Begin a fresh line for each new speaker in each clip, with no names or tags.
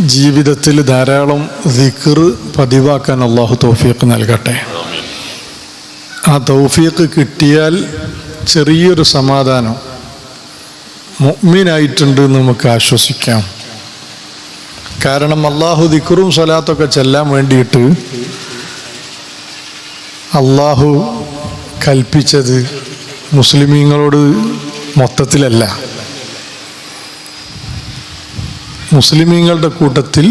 ജീവിതത്തിൽ ധാരാളം ദിക്കർ പതിവാക്കാൻ അള്ളാഹു തൗഫീഖ് നൽകട്ടെ. ആ തൗഫീഖ് കിട്ടിയാൽ ചെറിയൊരു സമാധാനം മുഅ്മിനായിട്ടുണ്ട് എന്ന് നമുക്ക് ആശ്വസിക്കാം. കാരണം അള്ളാഹു ദിക്റും സ്വലാത്തൊക്കെ ചെല്ലാൻ വേണ്ടിയിട്ട് അള്ളാഹു കൽപ്പിച്ചത് മുസ്ലിമീങ്ങളോട് മൊത്തത്തിലല്ല. മുസ്ലിമീങ്ങളുടെ കൂട്ടത്തിൽ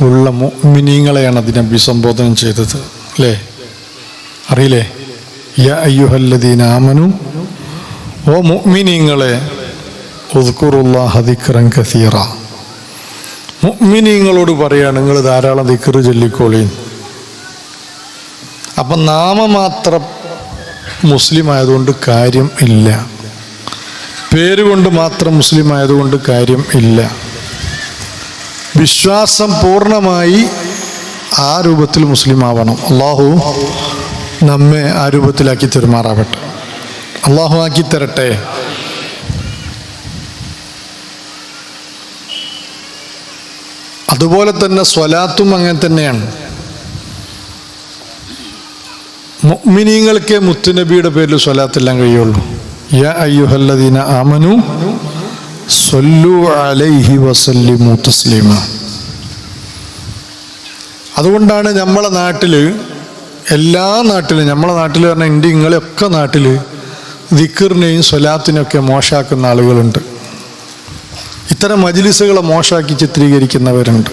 ഉള്ള മുഅ്മിനീങ്ങളെയാണ് അതിനെ അഭിസംബോധന ചെയ്തത്. അല്ലേ? അറിയില്ലേ? യ അയ്യുഹല്ലദീന ആമനു ഓ മുഅ്മിനീങ്ങളെ ഒതുക്കൂറുള്ള ദിക്റൻ കസീറ. മുഅ്മിനീങ്ങളോട് പറയാണ് നിങ്ങൾ ധാരാളം ദിക്റ് ചൊല്ലിക്കോളീൻ അപ്പം നാമമാത്രം മുസ്ലിം ആയതുകൊണ്ട് കാര്യം ഇല്ല. പേര് കൊണ്ട് മാത്രം മുസ്ലിം ആയതുകൊണ്ട് കാര്യം ഇല്ല. വിശ്വാസം പൂർണമായി ആ രൂപത്തിൽ മുസ്ലിം ആവണം. അള്ളാഹു നമ്മെ ആ രൂപത്തിലാക്കി തെരുമാറാവട്ടെ. അള്ളാഹു ആക്കി തരട്ടെ. അതുപോലെ തന്നെ സ്വലാത്തും അങ്ങനെ തന്നെയാണ്. മുഗ്മിനീങ്ങൾക്കേ മുത്തുനബിയുടെ പേരിൽ സ്വലാത്തെല്ലാം കഴിയുള്ളൂ. യാ الذين آمنوا صلوا عليه وسلموا تسليما അതുകൊണ്ടാണ് നമ്മളെ നാട്ടിൽ എല്ലാ നാട്ടിലും നമ്മളെ നാട്ടിൽ പറഞ്ഞാൽ ഇന്ത്യ ഇങ്ങളെയൊക്കെ നാട്ടിൽ ദിക്കറിനെയും സ്വലാത്തിനൊക്കെ മോശാക്കുന്ന ആളുകളുണ്ട്. ഇത്തരം മജിലിസുകളെ മോശാക്കി ചിത്രീകരിക്കുന്നവരുണ്ട്.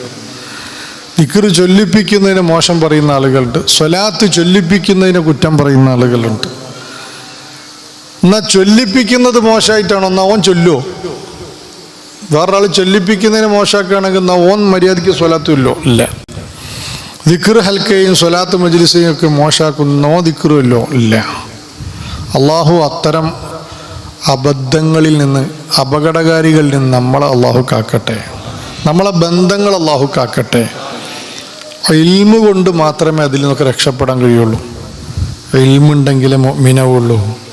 ദിക്കർ ചൊല്ലിപ്പിക്കുന്നതിന് മോശം പറയുന്ന ആളുകളുണ്ട്. സ്വലാത്ത് ചൊല്ലിപ്പിക്കുന്നതിന് കുറ്റം പറയുന്ന ആളുകളുണ്ട്. എന്നാ ചൊല്ലിപ്പിക്കുന്നത് മോശമായിട്ടാണോ? എന്നാ ഓൻ ചൊല്ലുവോ? വേറൊരാൾ ചൊല്ലിപ്പിക്കുന്നതിന് മോശമാക്കുകയാണെങ്കിൽ എന്നാ ഓൻ മര്യാദയ്ക്ക് സ്വലാത്തും ഇല്ലോ? ഇല്ല. ദിക്ർ ഹൽക്കയും സ്വലാത്ത് മജ്ലിസയും ഒക്കെ മോശമാക്കുന്നോ ദിക്റുമല്ലോ ഇല്ല? അള്ളാഹു അത്തരം അബദ്ധങ്ങളിൽ നിന്ന് അപകടകാരികളിൽ നിന്ന് നമ്മളെ അള്ളാഹു കാക്കട്ടെ. നമ്മളെ ബന്ധങ്ങൾ അള്ളാഹു കാക്കട്ടെ. ഇൽമ കൊണ്ട് മാത്രമേ അതിൽ നിന്നൊക്കെ രക്ഷപ്പെടാൻ കഴിയുള്ളൂ. ഇൽമുണ്ടെങ്കിലേ മീനാവുള്ളൂ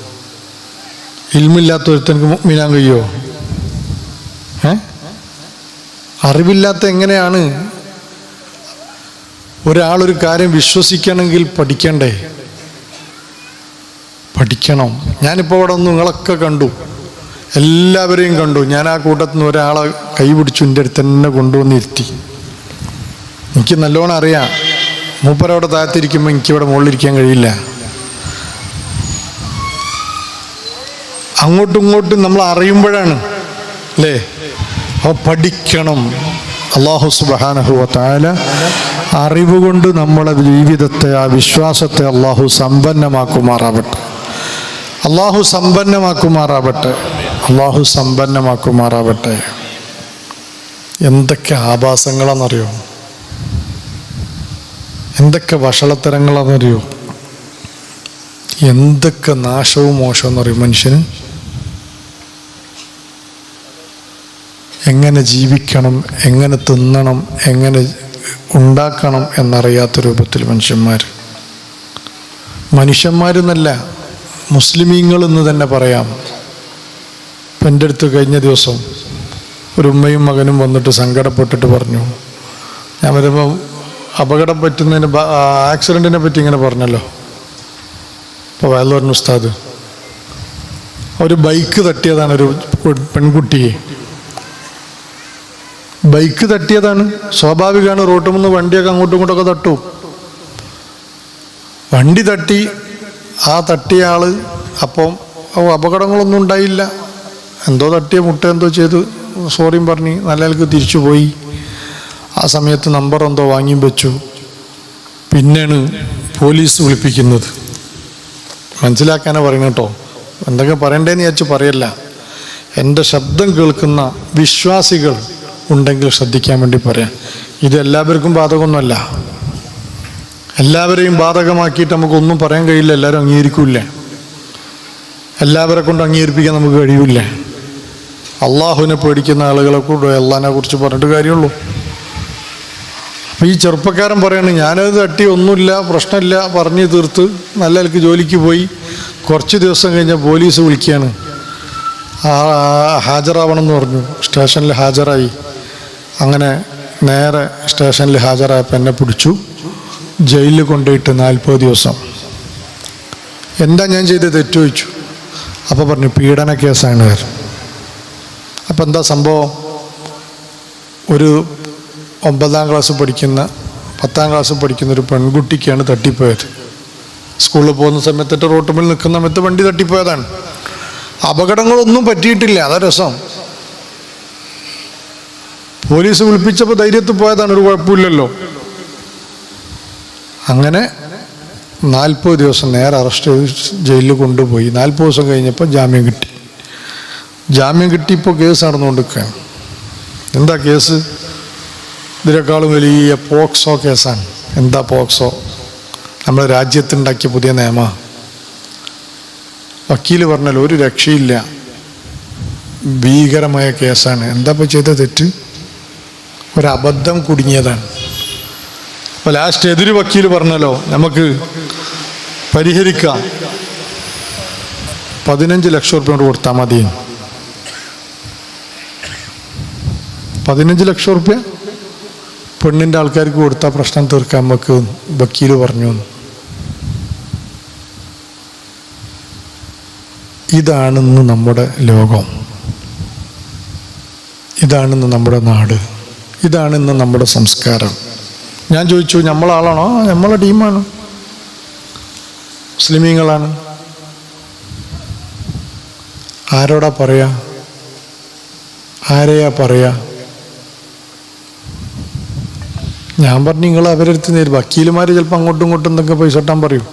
ഇൽമില്ലാത്ത ഒരുത്തനക്ക് മീനാൻ കഴിയോ? ഏ? അറിവില്ലാത്ത എങ്ങനെയാണ് ഒരാളൊരു കാര്യം വിശ്വസിക്കണമെങ്കിൽ പഠിക്കണ്ടേ? പഠിക്കണം. ഞാനിപ്പോൾ അവിടെ ഒന്ന് നിങ്ങളൊക്കെ കണ്ടു. എല്ലാവരെയും കണ്ടു. ഞാൻ ആ കൂട്ടത്തിൽ നിന്ന് ഒരാളെ കൈ പിടിച്ചു എന്റെ അടുത്ത് തന്നെ കൊണ്ടുവന്നിരുത്തി. എനിക്ക് നല്ലോണം അറിയാം. മൂപ്പരവിടെ താഴ്ത്തിരിക്കുമ്പോൾ എനിക്കിവിടെ മുകളിലിരിക്കാൻ കഴിയില്ല. അങ്ങോട്ടും ഇങ്ങോട്ടും നമ്മൾ അറിയുമ്പോഴാണ്. അല്ലേ? അപ്പോൾ പഠിക്കണം. അള്ളാഹു സുബാനഹുവ താല അറിവ് കൊണ്ട് നമ്മളെ ജീവിതത്തെ ആ വിശ്വാസത്തെ അള്ളാഹു സമ്പന്നമാക്കുമാറാവട്ടെ. അള്ളാഹു സമ്പന്നമാക്കുമാറാവട്ടെ. അള്ളാഹു സമ്പന്നമാക്കുമാറാവട്ടെ. എന്തൊക്കെ ആഭാസങ്ങളാണെന്നറിയോ എന്തൊക്കെ വഷളത്തരങ്ങളാണെന്നറിയോ എന്തൊക്കെ നാശവും മോശവും എന്നറിയോ മനുഷ്യന്? എങ്ങനെ ജീവിക്കണം എങ്ങനെ തിന്നണം എങ്ങനെ ഉണ്ടാക്കണം എന്നറിയാത്ത രൂപത്തിൽ മനുഷ്യന്മാർ. മനുഷ്യന്മാരെന്നല്ല മുസ്ലിമീങ്ങൾ എന്ന് തന്നെ പറയാം. ഇപ്പം എന്റെ അടുത്ത് കഴിഞ്ഞ ദിവസം ഒരു ഉമ്മയും മകനും വന്നിട്ട് സങ്കടപ്പെട്ടിട്ട് പറഞ്ഞു. ഞാൻ വരുമ്പോൾ അപകടം പറ്റുന്നതിന് ആക്സിഡന്റിനെ പറ്റി ഇങ്ങനെ പറഞ്ഞല്ലോ. അപ്പോൾ പറഞ്ഞു ഉസ്താദ് ഒരു ബൈക്ക് തട്ടിയതാണ് ഒരു പെൺകുട്ടിയെ. ബൈക്ക് തട്ടിയതാണ്. സ്വാഭാവികമാണ് റോട്ടിൽ നിന്ന് വണ്ടിയൊക്കെ അങ്ങോട്ടും ഇങ്ങോട്ടൊക്കെ തട്ടും. വണ്ടി തട്ടി. ആ തട്ടിയ ആൾ അപ്പം അപകടങ്ങളൊന്നും ഉണ്ടായില്ല. എന്തോ തട്ടിയ മുട്ട എന്തോ ചെയ്ത്. സോറിയും പറഞ്ഞ് നല്ല ആൾക്ക് തിരിച്ചു പോയി. ആ സമയത്ത് നമ്പർ എന്തോ വാങ്ങിയും വെച്ചു. പിന്നെയാണ് പോലീസ് വിളിപ്പിക്കുന്നത്. മനസ്സിലാക്കാനാണ് പറയുന്നത് കേട്ടോ. എന്തൊക്കെ പറയണ്ടേന്ന് വിചാരിച്ച് പറയല്ല. എന്റെ ശബ്ദം കേൾക്കുന്ന വിശ്വാസികൾ ഉണ്ടെങ്കിൽ ശ്രദ്ധിക്കാൻ വേണ്ടി പറയാം. ഇത് എല്ലാവർക്കും ബാധകമൊന്നുമല്ല. എല്ലാവരെയും ബാധകമാക്കിയിട്ട് നമുക്കൊന്നും പറയാൻ കഴിയില്ല. എല്ലാവരും അംഗീകരിക്കൂല എല്ലാവരെ കൊണ്ട് അംഗീകരിപ്പിക്കാൻ നമുക്ക് കഴിയില്ല? അള്ളാഹുവിനെ പേടിക്കുന്ന ആളുകളെ കൂടെ അള്ളാഹിനെ കുറിച്ച് പറഞ്ഞിട്ട് കാര്യമുള്ളൂ. അപ്പോൾ ഈ ചെറുപ്പക്കാരൻ പറയാണ് ഞാനത് തട്ടി ഒന്നുമില്ല പ്രശ്നമില്ല പറഞ്ഞു തീർത്ത് നല്ല നിലയ്ക്ക് ജോലിക്ക് പോയി. കുറച്ച് ദിവസം കഴിഞ്ഞാൽ പോലീസ് വിളിക്കുകയാണ്. ആ ഹാജരാവണം എന്ന് പറഞ്ഞു. സ്റ്റേഷനിൽ ഹാജരായി. അങ്ങനെ നേരെ സ്റ്റേഷനിൽ ഹാജരായപ്പോൾ എന്നെ പിടിച്ചു. ജയിലിൽ കൊണ്ടുപോയിട്ട് നാൽപ്പത് ദിവസം. എന്താ ഞാൻ ചെയ്ത് തെറ്റു വെച്ചു അപ്പോൾ പറഞ്ഞു പീഡന കേസാണ് കാര്യം അപ്പം എന്താ സംഭവം? ഒരു ഒമ്പതാം ക്ലാസ് പഠിക്കുന്ന പത്താം ക്ലാസ് പഠിക്കുന്ന ഒരു പെൺകുട്ടിക്കാണ് തട്ടിപ്പോയത്. സ്കൂളിൽ പോകുന്ന സമയത്തിട്ട് റോട്ടുമ്പിൽ നിൽക്കുന്ന സമയത്ത് വണ്ടി തട്ടിപ്പോയതാണ്. അപകടങ്ങളൊന്നും പറ്റിയിട്ടില്ല. അതാ രസം. പോലീസ് വിളിപ്പിച്ചപ്പോൾ ധൈര്യത്തിൽ പോയതാണ് ഒരു കുഴപ്പമില്ലല്ലോ. അങ്ങനെ നാൽപ്പത് ദിവസം നേരെ അറസ്റ്റ് ചെയ്ത് ജയിലിൽ കൊണ്ടുപോയി. നാൽപ്പത് ദിവസം കഴിഞ്ഞപ്പോൾ ജാമ്യം കിട്ടി. ജാമ്യം കിട്ടിയപ്പോൾ കേസ് നടന്നുകൊണ്ടിരിക്കുകയാണ്. എന്താ കേസ്? ഇതിനേക്കാളും വലിയ പോക്സോ കേസാണ്. എന്താ പോക്സോ? നമ്മുടെ രാജ്യത്തുണ്ടാക്കിയ പുതിയ നിയമ. വക്കീൽ പറഞ്ഞാൽ ഒരു രക്ഷയില്ല. ഭീകരമായ കേസാണ്. എന്താ ഇപ്പോൾ ചെയ്ത തെറ്റ്? ഒരബദ്ധം കുടുങ്ങിയതാണ്. അപ്പോൾ ലാസ്റ്റ് എതിര് വക്കീൽ പറഞ്ഞല്ലോ നമുക്ക് പരിഹരിക്കാം. പതിനഞ്ച് ലക്ഷം റുപ്യ കൊണ്ട് കൊടുത്താൽ മതി. പതിനഞ്ച് ലക്ഷം റുപ്യ പെണ്ണിന്റെ ആൾക്കാർക്ക് കൊടുത്താൽ പ്രശ്നം തീർക്കാൻ നമുക്ക് വക്കീൽ പറഞ്ഞു. ഇതാണിന്ന് നമ്മുടെ ലോകം. ഇതാണിന്ന് നമ്മുടെ നാട്. ഇതാണിന്ന് നമ്മുടെ സംസ്കാരം. ഞാൻ ചോദിച്ചു നമ്മളാളാണോ നമ്മളെ ടീമാണ്. മുസ്ലിമീങ്ങളാണ്. ആരോടാ പറയാ? ആരെയാ പറയാ? ഞാൻ പറഞ്ഞു നിങ്ങൾ അവരെടുത്ത് നേരി വക്കീലുമാർ ചിലപ്പോൾ അങ്ങോട്ടും ഇങ്ങോട്ടും എന്തൊക്കെ പൈസ ഇട്ടാൻ പറയും.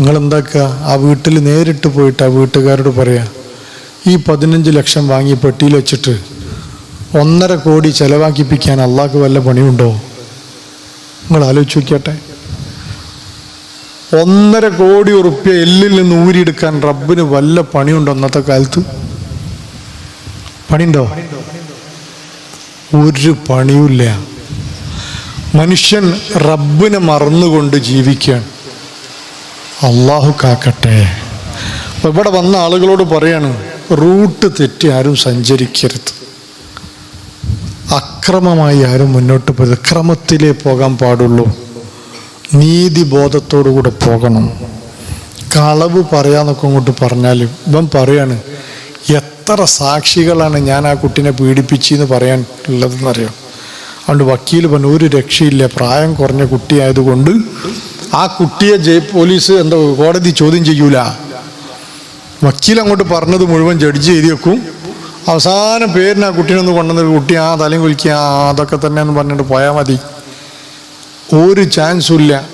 നിങ്ങൾ എന്താക്കുക? ആ വീട്ടിൽ നേരിട്ട് പോയിട്ട് ആ വീട്ടുകാരോട് പറയാ. ഈ പതിനഞ്ച് ലക്ഷം വാങ്ങി പെട്ടിയിൽ വെച്ചിട്ട് ഒന്നര കോടി ചെലവാക്കിപ്പിക്കാൻ അള്ളാഹ്ക്ക് വല്ല പണിയുണ്ടോ? നിങ്ങൾ ആലോചിച്ച് നോക്കിയാട്ടെ. ഒന്നര കോടി ഉറുപ്പ്യ എല്ലിൽ നിന്ന് ഊരിയെടുക്കാൻ റബ്ബിന് വല്ല പണിയുണ്ടോ അന്നത്തെ കാലത്ത്? പണിയുണ്ടോ? ഒരു പണിയുമില്ല. മനുഷ്യൻ റബ്ബിനെ മറന്നുകൊണ്ട് ജീവിക്കുകയാണ്. അള്ളാഹു കാക്കട്ടെ. അപ്പം ഇവിടെ വന്ന ആളുകളോട് പറയാണ് റൂട്ട് തെറ്റി ആരും സഞ്ചരിക്കരുത്. അക്രമമായി ആരും മുന്നോട്ട് പോയത്. ക്രമത്തിലേ പോകാൻ പാടുള്ളൂ. നീതിബോധത്തോടുകൂടെ പോകണം. കളവ് പറയാന്നൊക്കെ അങ്ങോട്ട് പറഞ്ഞാൽ ഇപ്പം പറയാണ് എത്ര സാക്ഷികളാണ് ഞാൻ ആ കുട്ടീനെ പീഡിപ്പിച്ചെന്ന് പറയാൻ ഉള്ളതെന്നറിയാം അതുകൊണ്ട് വക്കീൽ പറഞ്ഞു ഒരു രക്ഷയില്ല. പ്രായം കുറഞ്ഞ കുട്ടിയായതുകൊണ്ട് ആ കുട്ടിയെ ജയ് പോലീസ് എന്തോ കോടതി ചോദ്യം ചെയ്യൂല. വക്കീൽ അങ്ങോട്ട് പറഞ്ഞത് മുഴുവൻ ജഡ്ജ് എഴുതി വെക്കും. അവസാനം പേരിന് ആ കുട്ടീനൊന്ന് കൊണ്ടുവന്നൊരു കൊണ്ടുവന്ന കുട്ടി ആ തലയും കുലിക്കുക അതൊക്കെ തന്നെ എന്ന് പറഞ്ഞിട്ട് പോയാൽ മതി. ഒരു ചാൻസും ഇല്ല.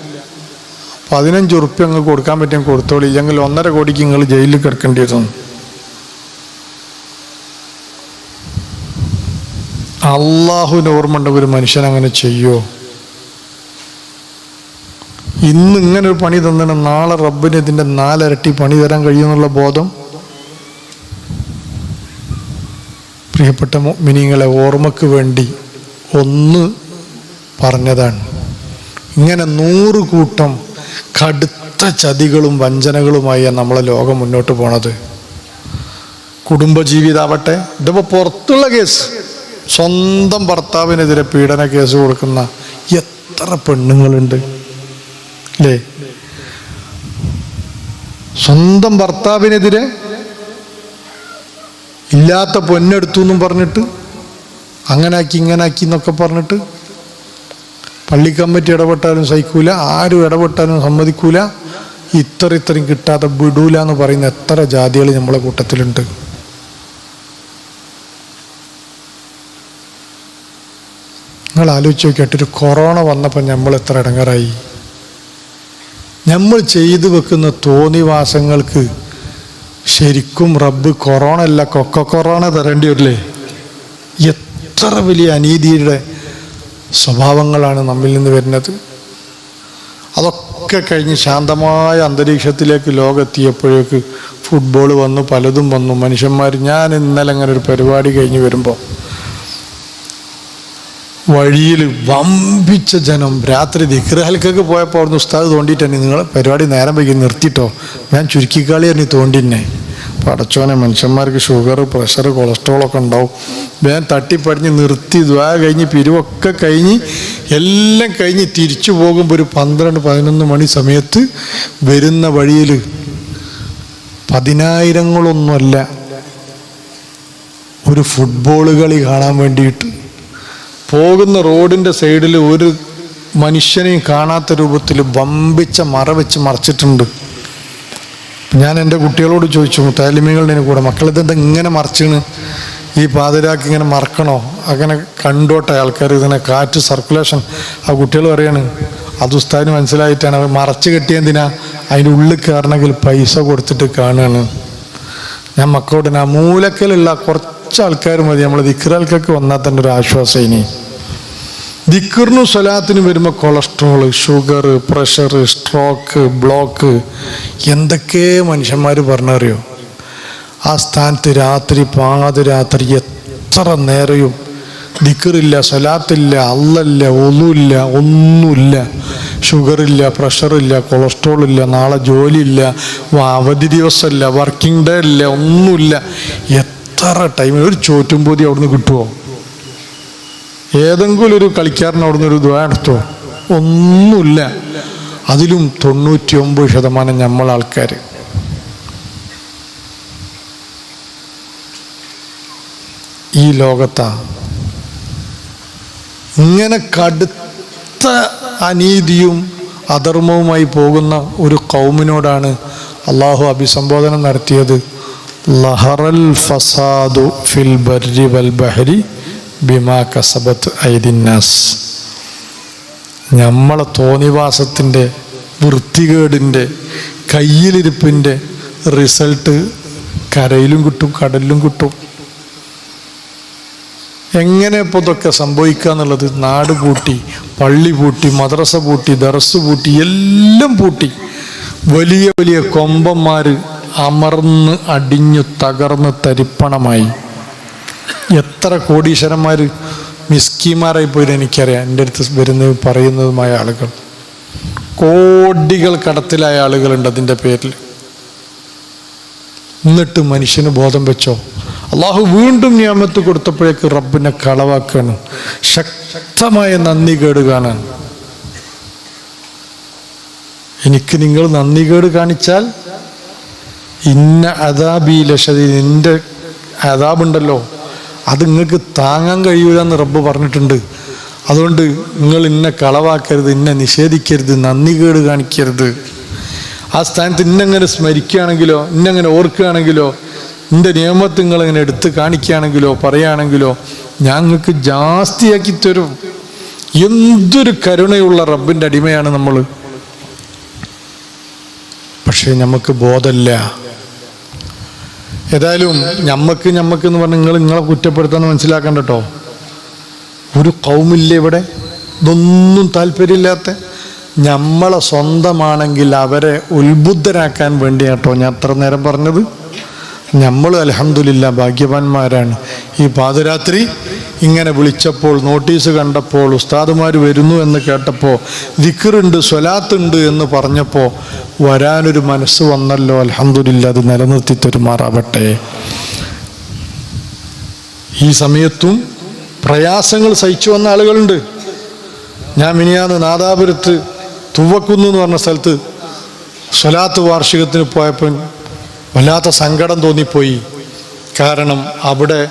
പതിനഞ്ച് ഉറുപ്പ്യ അങ്ങ് കൊടുക്കാൻ പറ്റിയ കൊടുത്തോളി. ഇല്ലെങ്കിൽ ഒന്നര കോടിക്ക് നിങ്ങൾ ജയിലിൽ കിടക്കേണ്ടി വരും. അള്ളാഹുവിന് ഓർമ്മ ഒരു മനുഷ്യൻ അങ്ങനെ ചെയ്യോ ഇന്ന് ഇങ്ങനെ ഒരു പണി തന്നിട്ട് നാളെ റബ്ബിന് ഇതിന്റെ നാലരട്ടി പണി തരാൻ കഴിയുമെന്നുള്ള ബോധം പ്രിയപ്പെട്ട മിനിങ്ങളെ ഓർമ്മക്ക് വേണ്ടി ഒന്ന് പറഞ്ഞതാണ്. ഇങ്ങനെ നൂറ് കൂട്ടം കടുത്ത ചതികളും വഞ്ചനകളുമായി നമ്മളെ ലോകം മുന്നോട്ട് പോണത്. കുടുംബജീവിതാവട്ടെ ഇതിപ്പോൾ പുറത്തുള്ള കേസ്. സ്വന്തം ഭർത്താവിനെതിരെ പീഡന കേസ് കൊടുക്കുന്ന എത്ര പെണ്ണുങ്ങളുണ്ട്? അല്ലേ സ്വന്തം ഭർത്താവിനെതിരെ ഇല്ലാത്ത പൊന്നെടുത്തു എന്നും പറഞ്ഞിട്ട് അങ്ങനാക്കി ഇങ്ങനാക്കി എന്നൊക്കെ പറഞ്ഞിട്ട് പള്ളി കമ്മിറ്റി ഇടപെട്ടാലും സഹിക്കൂല ആരും ഇടപെട്ടാലും സമ്മതിക്കൂല ഇത്ര ഇത്രയും കിട്ടാതെ വിടൂല എന്ന് പറയുന്ന എത്ര ജാതികൾ നമ്മളെ കൂട്ടത്തിലുണ്ട്. നിങ്ങൾ ആലോചിച്ച് നോക്കിയിട്ട് ഒരു കൊറോണ വന്നപ്പോൾ നമ്മൾ എത്ര ഇടങ്ങാറായി. നമ്മൾ ചെയ്തു വെക്കുന്ന തോന്നിവാസങ്ങൾക്ക് ശരിക്കും റബ്ബ് കൊറോണ അല്ല കൊക്ക കൊറോണ തരേണ്ടി വരില്ലേ? എത്ര വലിയ അനീതിയുടെ സ്വഭാവങ്ങളാണ് നമ്മിൽ നിന്ന് വരുന്നത്. അതൊക്കെ കഴിഞ്ഞ് ശാന്തമായ അന്തരീക്ഷത്തിലേക്ക് ലോകം എത്തിയപ്പോഴേക്ക് ഫുട്ബോൾ വന്നു പലതും വന്നു. മനുഷ്യന്മാർ ഞാൻ ഇന്നലെ അങ്ങനെ ഒരു പരിപാടി കഴിഞ്ഞ് വരുമ്പോൾ വഴിയിൽ വമ്പിച്ച ജനം രാത്രി ദിക്രഹൽക്കൊക്കെ പോയപ്പോൾ അവിടുന്ന് ഉസ്താദ് തോണ്ടിയിട്ടാണ് നിങ്ങൾ പരിപാടി നേരം വൈകി നിർത്തിയിട്ടോ ഞാൻ ചുരുക്കിക്കാളി തന്നെ തോണ്ടിന്നെ. പടച്ചോനെ മനുഷ്യന്മാർക്ക് ഷുഗർ പ്രഷർ കൊളസ്ട്രോൾ ഒക്കെ ഉണ്ടാവും. വേഗം തട്ടിപ്പടിഞ്ഞ് നിർത്തി ദ്വാ കഴിഞ്ഞ് പിരിവൊക്കെ കഴിഞ്ഞ് എല്ലാം കഴിഞ്ഞ് തിരിച്ചു പോകുമ്പോൾ ഒരു പന്ത്രണ്ട് പതിനൊന്ന് മണി സമയത്ത് വരുന്ന വഴിയിൽ പതിനായിരങ്ങളൊന്നുമല്ല ഒരു ഫുട്ബോൾ കളി കാണാൻ വേണ്ടിയിട്ട് പോകുന്ന റോഡിന്റെ സൈഡിൽ ഒരു മനുഷ്യനെയും കാണാത്ത രൂപത്തിൽ വമ്പിച്ച മറ വെച്ച് മറച്ചിട്ടുണ്ട്. ഞാൻ എന്റെ കുട്ടികളോട് ചോദിച്ചു താലിമികളുടെ കൂടെ മക്കളിതെന്താ ഇങ്ങനെ മറച്ചാണ് ഈ പാതിരാക്ക് ഇങ്ങനെ മറക്കണോ? അങ്ങനെ കണ്ടോട്ടെ ആൾക്കാർ ഇതിനെ കാറ്റ് സർക്കുലേഷൻ. ആ കുട്ടികൾ പറയാണ് അത് ഉസ്താദിന് മനസ്സിലായിട്ടാണ്. അവർ മറച്ച് കെട്ടിയെന്തിനാ അതിന്റെ ഉള്ളിൽ കയറണമെങ്കിൽ പൈസ കൊടുത്തിട്ട് കാണുകയാണ്. ഞാൻ മക്കളോട് ആ മൂലക്കലുള്ള കുറച്ച് ആൾക്കാർ മതി. നമ്മൾ ദിക്റാൽക്കൊക്കെ വന്നാൽ തന്നെ ഒരു ആശ്വാസം ഇനി. ദിക്കറിനും സ്വലാത്തിനും വരുമ്പോൾ cholesterol sugar pressure stroke block എന്തൊക്കെ മനുഷ്യന്മാർ പറഞ്ഞറിയോ? ആ സ്ഥാനത്ത് രാത്രി പാതിരാത്രി എത്ര നേരവും ദിക്കറില്ല സ്വലാത്തില്ല അല്ലല്ല ഒന്നുമില്ല ഒന്നുമില്ല ഷുഗറില്ല പ്രഷറില്ല കൊളസ്ട്രോൾ ഇല്ല നാളെ ജോലിയില്ല അവധി ദിവസമില്ല വർക്കിംഗ് ഡേ ഇല്ല ഒന്നുമില്ല എത്ര ടൈം ഒരു ചോറ്റുംപൂതി അവിടുന്ന് കിട്ടുമോ ഏതെങ്കിലും ഒരു കളിക്കാരൻ അവിടുന്ന് ഒരു ദ്വാ എടുത്തോ? ഒന്നുമില്ല. അതിലും തൊണ്ണൂറ്റി ഒമ്പത് ശതമാനം നമ്മൾ ആൾക്കാർ ഈ ലോകത്താ ഇങ്ങനെ കടുത്ത അനീതിയും അധർമ്മവുമായി പോകുന്ന ഒരു കൗമിനോടാണ് അള്ളാഹു അഭിസംബോധന നടത്തിയത്. ലഹറൽ ഫസാദു ഫിൽ ബർരി വൽ ബഹരി ബിമാ കസബത്ത് ഐദിന്നാസ് നമ്മളെ തോന്നിവാസത്തിന്റെ വൃത്തികേടിന്റെ കയ്യിലിരിപ്പിന്റെ റിസൾട്ട് കരയിലും കിട്ടും കടലിലും കിട്ടും. എങ്ങനെ ഇപ്പോൾ ഇതൊക്കെ സംഭവിക്കുക എന്നുള്ളത് നാട് പൂട്ടി പള്ളി പൂട്ടി മദ്രസ പൂട്ടി ദറസ് പൂട്ടി എല്ലാം പൂട്ടി. വലിയ വലിയ കൊമ്പന്മാർ അമർന്ന് അടിഞ്ഞു തകർന്ന് തരിപ്പണമായി. എത്ര കോടീശ്വരന്മാർ മിസ്കിമാരായി പോയിട്ട് എനിക്കറിയാം. എന്റെ അടുത്ത് വരുന്ന പറയുന്നതുമായ ആളുകൾ. കോടികൾ കടത്തിലായ ആളുകളുണ്ട് അതിന്റെ പേരിൽ. എന്നിട്ട് മനുഷ്യന് ബോധം വെച്ചോ. അള്ളാഹു വീണ്ടും നിയമത്ത് കൊടുത്തപ്പോഴേക്ക് റബ്ബിനെ കളവാക്കാണ്. ശക്തമായ നന്ദി കേട് കാണാൻ. എനിക്ക് നിങ്ങൾ നന്ദി കേട് കാണിച്ചാൽ ഇന്ന അതാബി ലക്ഷതി നിന്റെ അതാബുണ്ടല്ലോ അത് നിങ്ങൾക്ക് താങ്ങാൻ കഴിയൂല എന്ന് റബ്ബ് പറഞ്ഞിട്ടുണ്ട്. അതുകൊണ്ട് നിങ്ങൾ ഇന്നെ കളവാക്കരുത് ഇന്നെ നിഷേധിക്കരുത് നന്ദി കേട് കാണിക്കരുത്. ആ സ്ഥാനത്ത് ഇന്നെങ്ങനെ സ്മരിക്കുകയാണെങ്കിലോ ഇന്നെങ്ങനെ ഓർക്കുകയാണെങ്കിലോ എന്റെ നിയമത്ത് നിങ്ങളിങ്ങനെ എടുത്ത് കാണിക്കുകയാണെങ്കിലോ പറയുകയാണെങ്കിലോ ഞാൻ നിങ്ങൾക്ക് ജാസ്തിയാക്കി തരും. എന്തൊരു കരുണയുള്ള റബ്ബിന്റെ അടിമയാണ് നമ്മൾ പക്ഷേ നമുക്ക് ബോധമില്ല. ഏതായാലും ഞമ്മക്ക് ഞമ്മക്ക് എന്ന് പറഞ്ഞ് നിങ്ങൾ നിങ്ങളെ കുറ്റപ്പെടുത്താന്ന് മനസ്സിലാക്കണ്ട കേട്ടോ ഒരു കൗമില്ല ഇവിടെ. ഇതൊന്നും താല്പര്യമില്ലാത്ത നമ്മളെ സ്വന്തമാണെങ്കിൽ അവരെ ഉത്ബുദ്ധരാക്കാൻ വേണ്ടിയാട്ടോ ഞാൻ അത്ര നേരം പറഞ്ഞത്. നമ്മൾ അലഹമില്ല ഭാഗ്യവാന്മാരാണ്. ഈ പാതിരാത്രി ഇങ്ങനെ വിളിച്ചപ്പോൾ നോട്ടീസ് കണ്ടപ്പോൾ ഉസ്താദുമാർ വരുന്നു എന്ന് കേട്ടപ്പോൾ ദിക്കറുണ്ട് സ്വലാത്തുണ്ട് എന്ന് പറഞ്ഞപ്പോൾ വരാനൊരു മനസ്സ് വന്നല്ലോ. അലഹമില്ല അത് നിലനിർത്തി തരുമാറാവട്ടെ. ഈ സമയത്തും പ്രയാസങ്ങൾ സഹിച്ചു വന്ന ആളുകളുണ്ട്. ഞാൻ മിനിയാന്ന് നാദാപുരത്ത് തുവക്കുന്ന് എന്ന് പറഞ്ഞ സ്ഥലത്ത് സ്വലാത്ത് വാർഷികത്തിന് പോയപ്പോൾ വല്ലാത്ത സങ്കടം തോന്നിപ്പോയി. കാരണം അവിടെ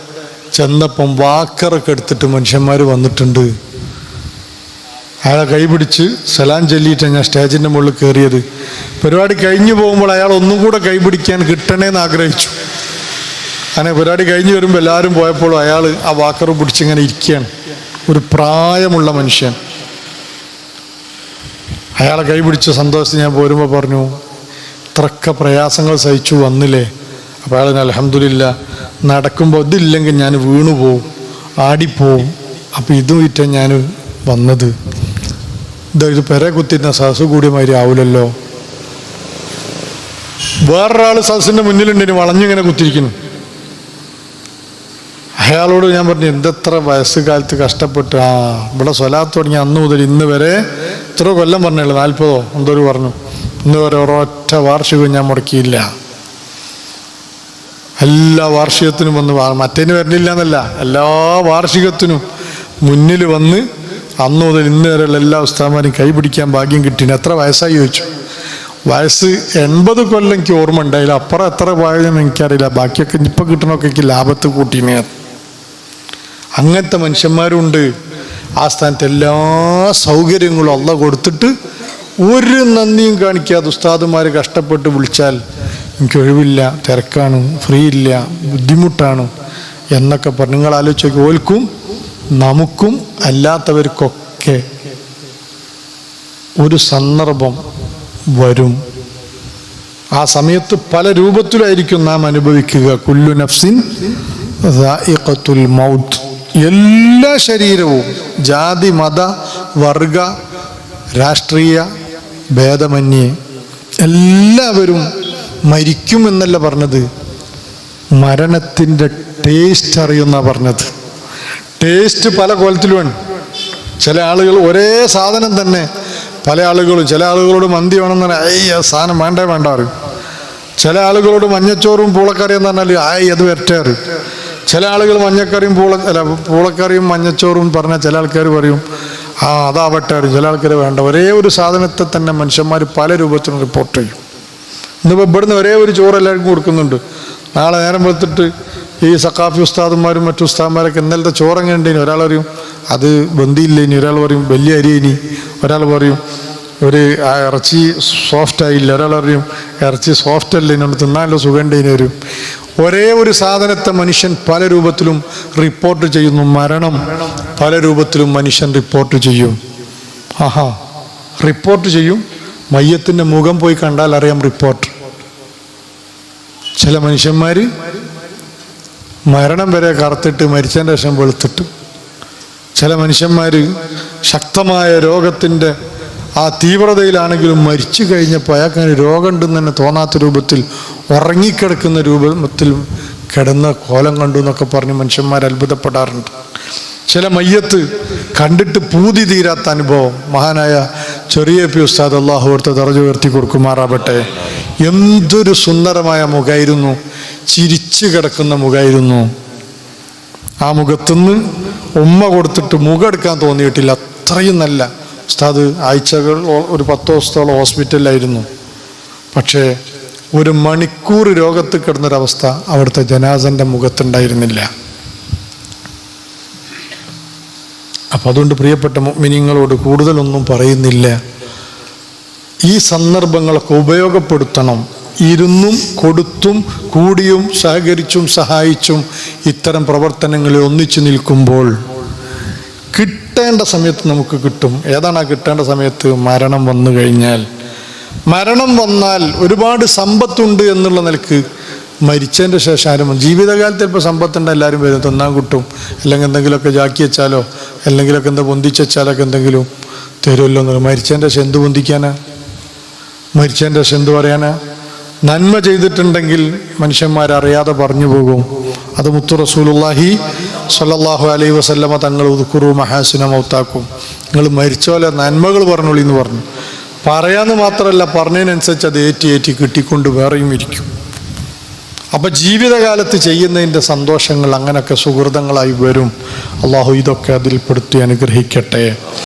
ചെന്നപ്പം വാക്കറൊക്കെ എടുത്തിട്ട് മനുഷ്യന്മാർ വന്നിട്ടുണ്ട്. അയാളെ കൈപിടിച്ച് സലാം ചൊല്ലിയിട്ടാണ് ഞാൻ സ്റ്റേജിന്റെ മുകളിൽ കയറിയത്. പരിപാടി കഴിഞ്ഞു പോകുമ്പോൾ അയാൾ ഒന്നും കൂടെ കൈപിടിക്കാൻ കിട്ടണേന്ന് ആഗ്രഹിച്ചു. അങ്ങനെ പരിപാടി കഴിഞ്ഞു വരുമ്പോൾ എല്ലാവരും പോയപ്പോൾ അയാൾ ആ വാക്കർ പിടിച്ചിങ്ങനെ ഇരിക്കുകയാണ്. ഒരു പ്രായമുള്ള മനുഷ്യൻ. അയാളെ കൈപിടിച്ച് സന്തോഷത്തിൽ ഞാൻ പോരുമ്പോൾ പറഞ്ഞു ഇത്രയൊക്കെ പ്രയാസങ്ങൾ സഹിച്ചു വന്നില്ലേ? അപ്പോൾ അയാൾ അലഹമില്ല നടക്കുമ്പോൾ ഇതില്ലെങ്കിൽ ഞാൻ വീണു പോവും ആടിപ്പോവും അപ്പോൾ ഇതും ഇറ്റ ഞാൻ വന്നത്. ഇത് പെര കുത്തിരുന്ന സഹസ് കൂടിയ മാതിരി ആവില്ലല്ലോ വേറൊരാൾ സദസ്സിന്റെ മുന്നിലുണ്ട് വളഞ്ഞിങ്ങനെ കുത്തിരിക്കുന്നു അയാളോട് ഞാൻ പറഞ്ഞു എന്തെത്ര വയസ്സുകാലത്ത് കഷ്ടപ്പെട്ട് ആ ഇവിടെ സ്വലാത്ത് തുടങ്ങി അന്ന് മുതൽ ഇന്ന് വരെ ഇത്ര കൊല്ലം പറഞ്ഞുള്ളൂ നാൽപ്പതോ എന്തോ പറഞ്ഞു. ഇന്ന് ഒരൊറ്റ വാർഷികവും ഞാൻ മുടക്കിയില്ല. എല്ലാ വാർഷികത്തിനും വന്ന് മറ്റേന് വരണില്ല എന്നല്ല എല്ലാ വാർഷികത്തിനും മുന്നിൽ വന്ന് അന്ന് മുതൽ ഇന്ന് വരെയുള്ള എല്ലാ ഉസ്താമാരും കൈപിടിക്കാൻ ഭാഗ്യം കിട്ടിന് എത്ര വയസ്സായി ചോദിച്ചു. വയസ്സ് എൺപത് കൊല്ലം എനിക്ക് ഓർമ്മ ഉണ്ടായില്ല. അപ്പുറം എത്ര പോയതെന്ന് എനിക്കറിയില്ല. ബാക്കിയൊക്കെ ഇപ്പം കിട്ടണമൊക്കെ എനിക്ക് ലാഭത്ത് കൂട്ടിനെ അങ്ങനത്തെ മനുഷ്യന്മാരുണ്ട്. ആ സ്ഥാനത്ത് എല്ലാ സൗകര്യങ്ങളും അല്ല കൊടുത്തിട്ട് ഒരു നന്ദിയും കാണിക്കാതെ ഉസ്താദുമാർ കഷ്ടപ്പെട്ട് വിളിച്ചാൽ എനിക്ക് ഒഴിവില്ല തിരക്കാണ് ഫ്രീ ഇല്ല ബുദ്ധിമുട്ടാണ് എന്നൊക്കെ പറഞ്ഞു നിങ്ങൾ ആലോചിച്ച് ഓൽക്കും നമുക്കും അല്ലാത്തവർക്കൊക്കെ ഒരു സന്ദർഭം വരും. ആ സമയത്ത് പല രൂപത്തിലായിരിക്കും നാം അനുഭവിക്കുക. കുല്ലു നഫ്സിൻ മൗത്ത്. എല്ലാ ശരീരവും ജാതി മത വർഗ രാഷ്ട്രീയ ഭേദമന്യേ. എല്ലാവരും മരിക്കും എന്നല്ല പറഞ്ഞത്. മരണത്തിന്റെ ടേസ്റ്റ് അറിയുന്ന പറഞ്ഞത്. ടേസ്റ്റ് പല കോലത്തിലുമാണ്. ചില ആളുകൾ ഒരേ സാധനം തന്നെ. പല ആളുകളും ചില ആളുകളോട് മന്തി വേണമെന്ന് പറഞ്ഞാൽ ആ സാധനം വേണ്ടേ വേണ്ട ചില ആളുകളോട് മഞ്ഞച്ചോറും പൂളക്കറിയും എന്ന് പറഞ്ഞാൽ ആയി അത് വരട്ടേറ് ചില ആളുകൾ മഞ്ഞക്കറിയും പൂള അല്ല പൂളക്കറിയും മഞ്ഞച്ചോറും പറഞ്ഞാൽ ചില ആൾക്കാർ പറയും ആ അതാവട്ടെ ചില ആൾക്കാർ വേണ്ട. ഒരേ ഒരു സാധനത്തെ തന്നെ മനുഷ്യന്മാർ പല രൂപത്തിലും റിപ്പോർട്ട് ചെയ്യും. ഇന്നിപ്പോൾ ഇവിടുന്ന് ഒരേ ഒരു ചോറ് എല്ലാവർക്കും കൊടുക്കുന്നുണ്ട്. നാളെ നേരം വെളുത്തിട്ട് ഈ സക്കാഫി ഉസ്താദന്മാരും മറ്റു ഉസ്താദന്മാരൊക്കെ ഇന്നലത്തെ ചോറ് എങ്ങനെ ഉണ്ടേനി ഒരാൾ പറയും അത് ബന്ധിയില്ല ഇനി? ഒരാൾ പറയും വലിയ അരി ഇനി? ഒരാൾ പറയും ഒരു ഇറച്ചി സോഫ്റ്റ് ആയില്ല. ഒരാൾ പറയും ഇറച്ചി സോഫ്റ്റ് അല്ല ഇനോട് തിന്നാലോ സുഖണ്ടേനി വരും. ഒരേ ഒരു സാധനത്തെ മനുഷ്യൻ പല രൂപത്തിലും റിപ്പോർട്ട് ചെയ്യുന്നു. മരണം പല രൂപത്തിലും മനുഷ്യൻ റിപ്പോർട്ട് ചെയ്യും. ആഹാ. റിപ്പോർട്ട് ചെയ്യും. മയ്യത്തിന്റെ മുഖം പോയി കണ്ടാൽ അറിയാം റിപ്പോർട്ട് ചില മനുഷ്യന്മാർ മരണം വരെ കറുത്തിട്ട് മരിച്ചതിന്റെ ശേഷം വെളുത്തിട്ട്. ചില മനുഷ്യന്മാർ ശക്തമായ രോഗത്തിന്റെ ആ തീവ്രതയിലാണെങ്കിലും മരിച്ചു കഴിഞ്ഞപ്പോൾ അയാൾക്ക് രോഗമുണ്ടെന്ന് തന്നെ തോന്നാത്ത രൂപത്തിൽ ഉറങ്ങിക്കിടക്കുന്ന രൂപത്തിൽ കിടന്ന കോലം കണ്ടു എന്നൊക്കെ പറഞ്ഞ് മനുഷ്യന്മാർ അത്ഭുതപ്പെടാറുണ്ട്. ചില മയ്യത്ത് കണ്ടിട്ട് പൂതി തീരാത്ത അനുഭവം മഹാനായ ചെറിയ പി ഉസ്താദ് അള്ളാഹു ഓർത്ത് തറഞ്ഞു ഉയർത്തി കൊടുക്കുമാറാവട്ടെ. എന്തൊരു സുന്ദരമായ മുഖമായിരുന്നു ചിരിച്ചു കിടക്കുന്ന മുഖമായിരുന്നു ആ മുഖത്തുനിന്ന് ഉമ്മ കൊടുത്തിട്ട് മുഖം എടുക്കാൻ തോന്നിയിട്ടില്ല. അത്രയും നല്ല ഉസ്താദ് ആഴ്ചകൾ ഒരു പത്ത് ദിവസത്തോളം ഹോസ്പിറ്റലിലായിരുന്നു. പക്ഷേ ഒരു മണിക്കൂർ രോഗത്ത് കിടന്നൊരവസ്ഥ അവിടുത്തെ ജനാസന്റെ മുഖത്തുണ്ടായിരുന്നില്ല. അപ്പം അതുകൊണ്ട് പ്രിയപ്പെട്ട മിനിങ്ങളോട് കൂടുതലൊന്നും പറയുന്നില്ല. ഈ സന്ദർഭങ്ങളൊക്കെ ഉപയോഗപ്പെടുത്തണം. ഇരുന്നും കൊടുത്തും കൂടിയും സഹകരിച്ചും സഹായിച്ചും ഇത്തരം പ്രവർത്തനങ്ങളിൽ ഒന്നിച്ചു നിൽക്കുമ്പോൾ കിട്ടേണ്ട സമയത്ത് നമുക്ക് കിട്ടും. ഏതാണ് ആ കിട്ടേണ്ട സമയത്ത് മരണം വന്നു കഴിഞ്ഞാൽ? മരണം വന്നാൽ ഒരുപാട് സമ്പത്തുണ്ട് എന്നുള്ള നിലയ്ക്ക് മരിച്ചതിന്റെ ശേഷം ആരും ജീവിതകാലത്ത് ഇപ്പോൾ സമ്പത്തുണ്ട് എല്ലാവരും വരും തിന്നാൻ കിട്ടും. അല്ലെങ്കിൽ എന്തെങ്കിലുമൊക്കെ ജാക്കി വെച്ചാലോ അല്ലെങ്കിലൊക്കെ എന്താ പൊന്തിച്ച് വെച്ചാലൊക്കെ എന്തെങ്കിലും തരുമല്ലോ എന്ന് മരിച്ചതിന്റെ ശേഷം എന്ത് പൊന്തിക്കാനാ? മരിച്ചതിന്റെ ശേഷം എന്ത് പറയാനാ? നന്മ ചെയ്തിട്ടുണ്ടെങ്കിൽ മനുഷ്യന്മാരറിയാതെ പറഞ്ഞു പോകും. അത് മുത്തു റസൂലുള്ളാഹി സ്വല്ലല്ലാഹു അലൈ വസല്ലമ തങ്ങൾ ഉദുക്കുറു മഹാസിന മൗത്താക്കും. നിങ്ങൾ മരിച്ച പോലെ നന്മകൾ പറഞ്ഞോളി എന്ന് പറഞ്ഞു. പറയാന്ന് മാത്രമല്ല പറഞ്ഞതിനനുസരിച്ച് അത് ഏറ്റി ഏറ്റി കിട്ടിക്കൊണ്ട് വേറെയും ഇരിക്കും. അപ്പം ജീവിതകാലത്ത് ചെയ്യുന്നതിന്റെ സന്തോഷങ്ങൾ അങ്ങനെയൊക്കെ സുഹൃതങ്ങളായി വരും. അള്ളാഹു ഇതൊക്കെ അതിൽപ്പെടുത്തി അനുഗ്രഹിക്കട്ടെ.